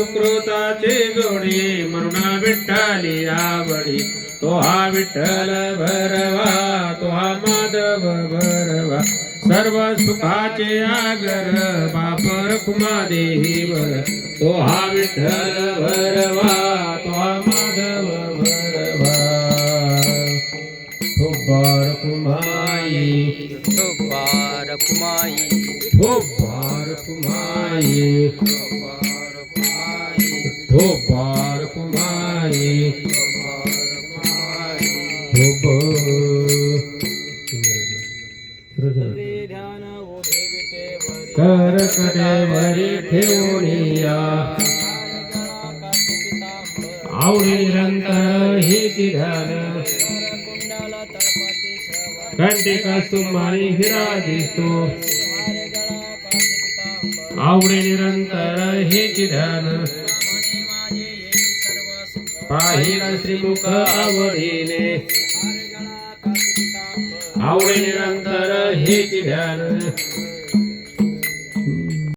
सुकृताचे जोडी मरुणा विठ्ठली आवडी. तो हा विठ्ठल भरवा तो हा माधव भरवा. सर्व सुखाचे आगर बापर कुमा देही वर. तो हा विठ्ठल भरवा तो हा माधव भरवा. तो बार कुमाई. बार कुमाई. तो बार कुमाई. हो गोपाल कुमारी हो करकडेवरी ठेवणीया आवडी निरंतर हे ध्यान कंटिका सुमारी हिरा दिसतो. आवडी निरंतर हे ध्यान पाहिला श्रीमुख आवडीने. हार गळा हे ध्यान.